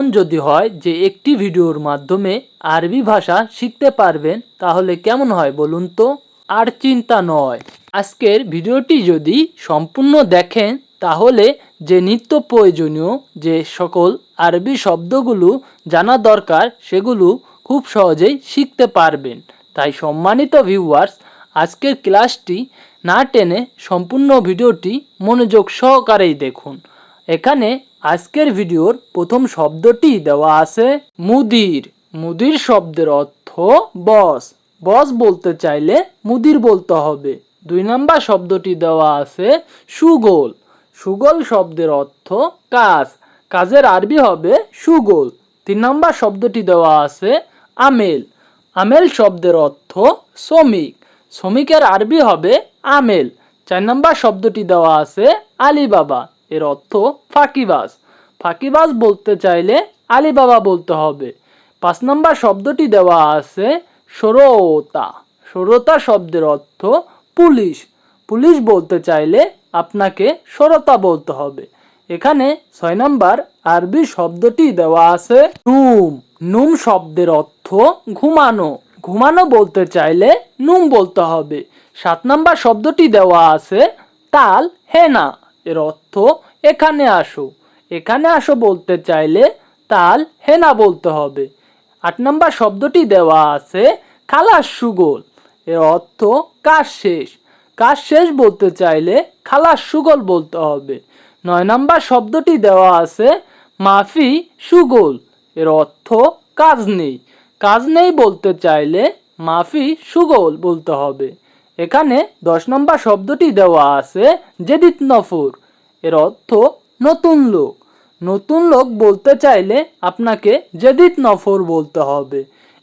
যদি হয় যে একটি ভিডিওর মাধ্যমে আরবি ভাষা শিখতে পারবেন, তাহলে কেমন হয় বলুন তো? আর চিন্তা নয়। আজকের ভিডিওটি যদি সম্পূর্ণ দেখেন, তাহলে যে নিত্য প্রয়োজনীয় যে সকল আরবি শব্দগুলো জানা দরকার, সেগুলো খুব সহজেই শিখতে পারবেন। তাই সম্মানিত ভিউয়ার্স আজকের ক্লাসটি না টেনে সম্পূর্ণ ভিডিওটি মনোযোগ সহকারেই দেখুন। এখানে আজকের ভিডিওর প্রথম শব্দটি দেওয়া আছে মুদির। মুদির শব্দের অর্থ বস। বস বলতে চাইলে মুদির বলতে হবে। দুই নাম্বার শব্দটি দেওয়া আছে সুগোল। সুগোল শব্দের অর্থ কাজ। কাজের আরবি হবে সুগোল। তিন নাম্বার শব্দটি দেওয়া আছে আমেল। আমেল শব্দের অর্থ শ্রমিক। শ্রমিকের আরবি হবে আমেল। চার নাম্বার শব্দটি দেওয়া আছে আলিবাবা। এর অর্থ ফাঁকিবাজ। ফাঁকিবাজ বলতে চাইলে আলিবাবা বলতে হবে। পাঁচ নাম্বার শব্দটি দেওয়া আছে সরোতা। সরোতা শব্দের অর্থ পুলিশ। পুলিশ বলতে চাইলে আপনাকে সরতা বলতে হবে। এখানে ছয় নম্বর আরবি শব্দটি দেওয়া আছে নুম। নুম শব্দের অর্থ ঘুমানো। ঘুমানো বলতে চাইলে নুম বলতে হবে। সাত নম্বর শব্দটি দেওয়া আছে তাল হেনা। এর অর্থ এখানে আসো। এখানে আসো বলতে চাইলে তাল হেনা বলতে হবে। আট নম্বর শব্দটি দেওয়া আছে খালাস সুগোল। এর অর্থ কাজ শেষ। কাজ শেষ বলতে চাইলে খালাস সুগোল বলতে হবে। নয় নম্বর শব্দটি দেওয়া আছে মাফি সুগোল। এর অর্থ কাজ নেই। কাজ নেই বলতে চাইলে মাফি সুগোল বলতে হবে। এখানে দশ নম্বর শব্দটি দেওয়া আছে জেদিত নফর। এর অর্থ নতুন লোক। নতুন লোক বলতে চাইলে আপনাকে জেদিত নফর বলতে হবে।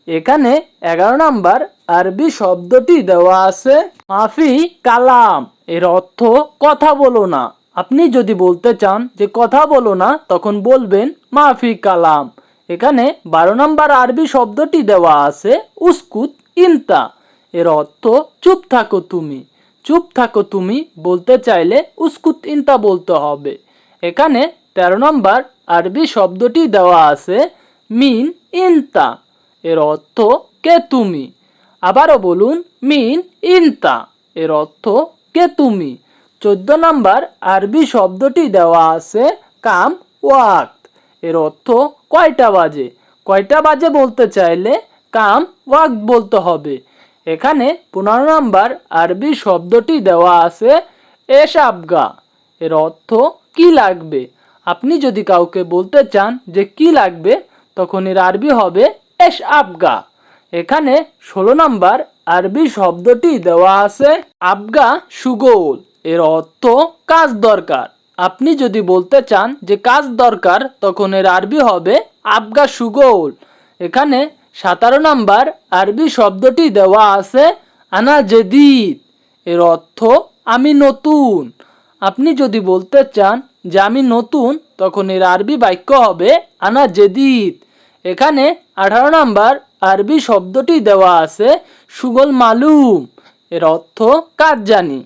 এখানে এগারো নাম্বার আরবি শব্দটি দেওয়া আছে মাফি কালাম। এর অর্থ কথা বলো না। আপনি যদি বলতে চান যে কথা বলো না, তখন বলবেন মাফি কালাম। এখানে বারো নাম্বার আরবি শব্দটি দেওয়া আছে উস্কুত ইনতা। এর অর্থ চুপ থাকো তুমি। চুপ থাকো তুমি বলতে চাইলে উস্কুত ইনতা বলতে হবে। এখানে তেরো নম্বর আরবি শব্দটি দেওয়া আছে, মিন ইনতা। এর অর্থ কে তুমি? আবারও বলুন, মিন ইনতা। এর অর্থ কে তুমি? চোদ্দ নম্বর আরবি শব্দটি দেওয়া আছে, কাম ওয়াক্ত। এর অর্থ কয়টা বাজে? কয়টা বাজে বলতে চাইলে কাম ওয়াক্ত বলতে হবে। এখানে পনেরো নম্বর আরবি শব্দটি দেওয়া আছে এস আবগা এর অর্থ কি লাগবে? আপনি যদি কাউকে বলতে চান যে কি লাগবে, তখন এর আরবি হবে এস আবগা এখানে ষোলো নম্বর আরবি শব্দটি দেওয়া আছে আবগা সুগোল। এর অর্থ কাজ দরকার। আপনি যদি বলতে চান যে কাজ দরকার, তখন এর আরবি হবে আবগা সুগোল। এখানে সতেরো নম্বর আরবি শব্দটি দেওয়া আছে আনা জেদিদ এর অর্থ, আমি নতুন। আপনি যদি বলতে চান যে, আমি নতুন, তখন এর আরবি বাক্য হবে আনা জেদিদ এখানে আঠারো নম্বর আরবি শব্দটি দেওয়া আছে সুগল মালুম। এর অর্থ কাজ জানি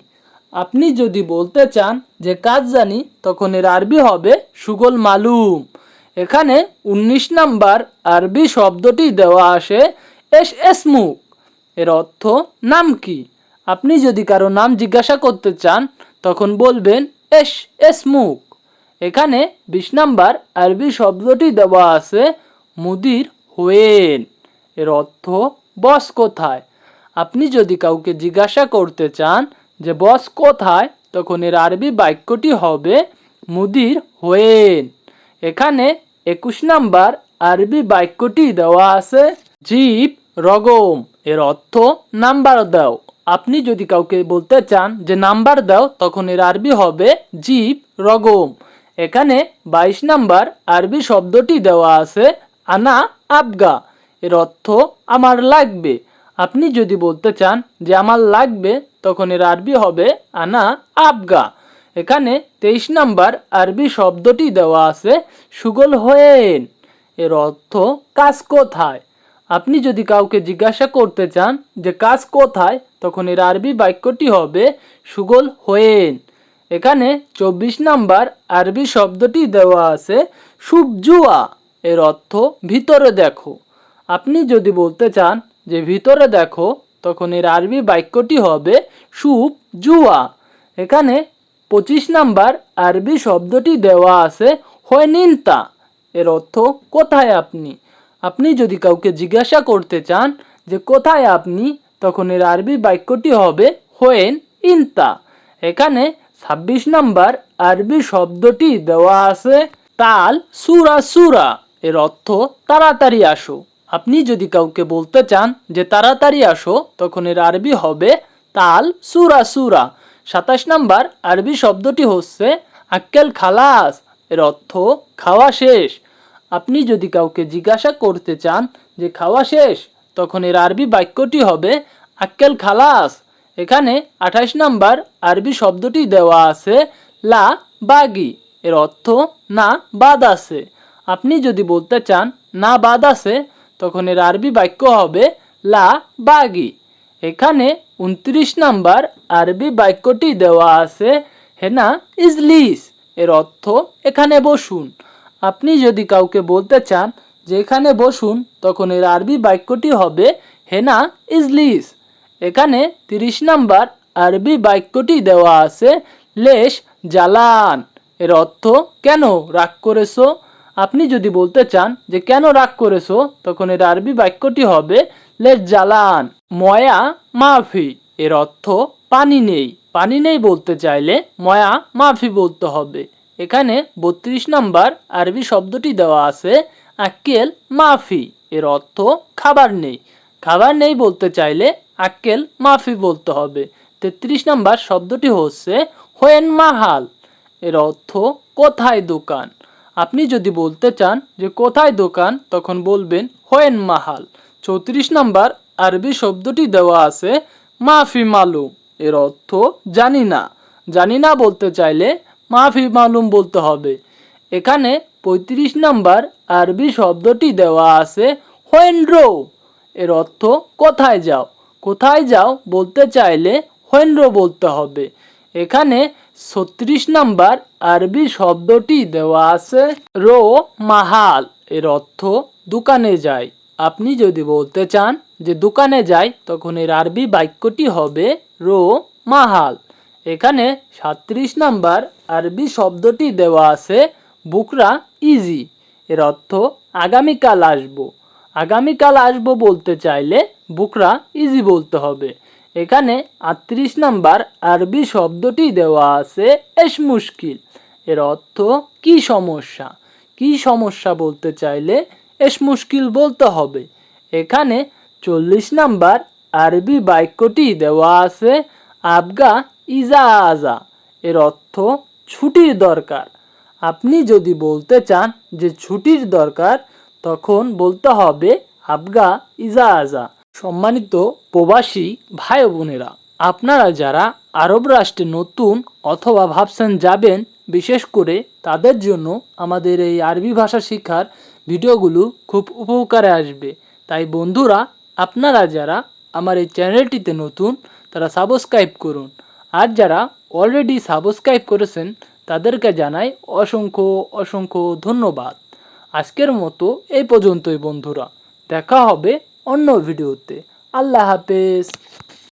আপনি যদি বলতে চান যে কাজ জানি তখন এর আরবি হবে সুগল মালুম। এখানে ১৯ নাম্বার আরবি শব্দটি দেওয়া আসে এস এসমুক এর অর্থ নাম কি? আপনি যদি কারও নাম জিজ্ঞাসা করতে চান, তখন বলবেন এস এসমুক এখানে বিশ নাম্বার আরবি শব্দটি দেওয়া আছে মুদির হোয়েন। এর অর্থ বস কোথায়? আপনি যদি কাউকে জিজ্ঞাসা করতে চান যে বস কোথায়, তখন এর আরবি বাক্যটি হবে মুদির হোয়েন। এখানে একুশ নাম্বার আরবি বাক্যটি দেওয়া আছে জিপ রগম এর অর্থ নাম্বার দাও। আপনি যদি কাউকে বলতে চান যে নাম্বার দাও, তখন এর আরবি হবে জিপ রগম এখানে বাইশ নাম্বার আরবি শব্দটি দেওয়া আছে, আনা আবগা এর অর্থ আমার লাগবে আপনি যদি বলতে চান যে আমার লাগবে তখন এর আরবি হবে, আনা আবগা এখানে তেইশ নাম্বার আরবি শব্দটি দেওয়া আছে, সুগল হয়েন। এর অর্থ, কাজ কোথায়? আপনি যদি কাউকে জিজ্ঞাসা করতে চান যে কাজ কোথায়, তখন এর আরবি বাক্যটি হবে, সুগল হয়েন। এখানে চব্বিশ নাম্বার আরবি শব্দটি দেওয়া আছে, সুবজুয়া। এর অর্থ, ভিতরে দেখো। আপনি যদি বলতে চান যে ভিতরে দেখো, তখন এর আরবি বাক্যটি হবে সুপ জুয়া এখানে পঁচিশ নাম্বার আরবি শব্দটি দেওয়া আছে হয়নিনতা। এর অর্থ, কোথায় আপনি? আপনি যদি কাউকে জিজ্ঞাসা করতে চান যে কোথায় আপনি, তখন এর আরবি বাক্যটি হবে হোয়েন ইনতা এখানে ছাব্বিশ নাম্বার আরবি শব্দটি দেওয়া আছে তাল সুরা সুরা। এর অর্থ, তাড়াতাড়ি আসো। আপনি যদি কাউকে বলতে চান যে তাড়াতাড়ি আসো, তখন এর আরবি হবে তাল সুরা সুরা। সাতাশ নাম্বার আরবি শব্দটি হচ্ছে আক্কেল খালাস। এর অর্থ খাওয়া শেষ। আপনি যদি কাউকে জিজ্ঞাসা করতে চান যে খাওয়া শেষ, তখন এর আরবি বাক্যটি হবে আক্কেল খালাস। এখানে আঠাশ নাম্বার আরবি শব্দটি দেওয়া আছে লা বাগি। এর অর্থ না বাদ আছে। আপনি যদি বলতে চান না বাদ আছে, তখন এর আরবি বাক্য হবে লা বাগি। এখানে উনত্রিশ নাম্বার আরবি বাক্যটি দেওয়া আছে, হেনা ইজলিস, এর অর্থ এখানে বসুন। আপনি যদি কাউকে বলতে চান যে এখানে বসুন, তখন এর আরবি বাক্যটি হবে হেনা ইজলিস। এখানে তিরিশ নাম্বার আরবি বাক্যটি দেওয়া আছে, লেশ জালান এর অর্থ কেন রাগ করেছ? আপনি যদি বলতে চান যে কেন রাগ করেছ, তখন এর আরবি বাক্যটি হবে লেশ জালান ময়া মাফি। এর অর্থ পানি নেই। পানি নেই বলতে চাইলে ময়া মাফি বলতে হবে। এখানে বত্রিশ নাম্বার আরবি শব্দটি দেওয়া আছে, আক্কেল মাফি। এর অর্থ খাবার নেই। খাবার নেই বলতে চাইলে আক্কেল মাফি বলতে হবে। তেত্রিশ নাম্বার শব্দটি হচ্ছে হোয়েন মাহাল। এর অর্থ কোথায় দোকান। আপনি যদি বলতে চান যে কোথায় দোকান, তখন বলবেন হোয়েন মাহাল। চৌত্রিশ নাম্বার আরবি শব্দটি দেওয়া আছে, মাফি মালুম এর অর্থ জানি না জানি না বলতে চাইলে মাফি মালুম বলতে হবে। এখানে পঁয়ত্রিশ নাম্বার আরবি শব্দটি দেওয়া আছে হোয়েন্ড্রো এর অর্থ কোথায় যাও কোথায় যাও বলতে চাইলে হোয়েন্ড্রো বলতে হবে। এখানে ছত্রিশ নাম্বার আরবি শব্দটি দেওয়া আছে, রো মাহাল এর অর্থ দোকানে যাই আপনি যদি বলতে চান যে দোকানে যাই, তখন এর আরবি বাক্যটি হবে রো মাহাল। এখানে সাত্রিশ নাম্বার আরবি শব্দটি দেওয়া আছে, বুকরা ইজি। এর অর্থ, আগামীকাল আসব। আগামীকাল আসব বলতে চাইলে বুকরা ইজি বলতে হবে। এখানে আটত্রিশ নাম্বার আরবি শব্দটি দেওয়া আছে, এস মুশকিল। এর অর্থ, কি সমস্যা? কি সমস্যা বলতে চাইলে এস মুশকিল বলতে হবে। এখানে চল্লিশ নাম্বার আরবি বাক্যটি দেওয়া আছে, আবগা ইজা আজা এর অর্থ ছুটির দরকার আপনি যদি বলতে চান যে ছুটির দরকার তখন বলতে হবে, আবগা ইজা আজা সম্মানিত প্রবাসী ভাই বোনেরা আপনারা যারা আরব রাষ্ট্রে নতুন অথবা ভাবছেন যাবেন, বিশেষ করে তাদের জন্য আমাদের এই আরবি ভাষা শিক্ষার ভিডিওগুলো খুব উপকারে আসবে। তাই বন্ধুরা, আপনারা যারা আমার এই চ্যানেলটিতে নতুন, তারা সাবস্ক্রাইব করুন। আর যারা অলরেডি সাবস্ক্রাইব করেছেন, তাদেরকে জানাই অসংখ্য অসংখ্য ধন্যবাদ। আজকের মতো এই পর্যন্তই বন্ধুরা। দেখা হবে অন্য ভিডিওতে। আল্লাহ হাফেজ।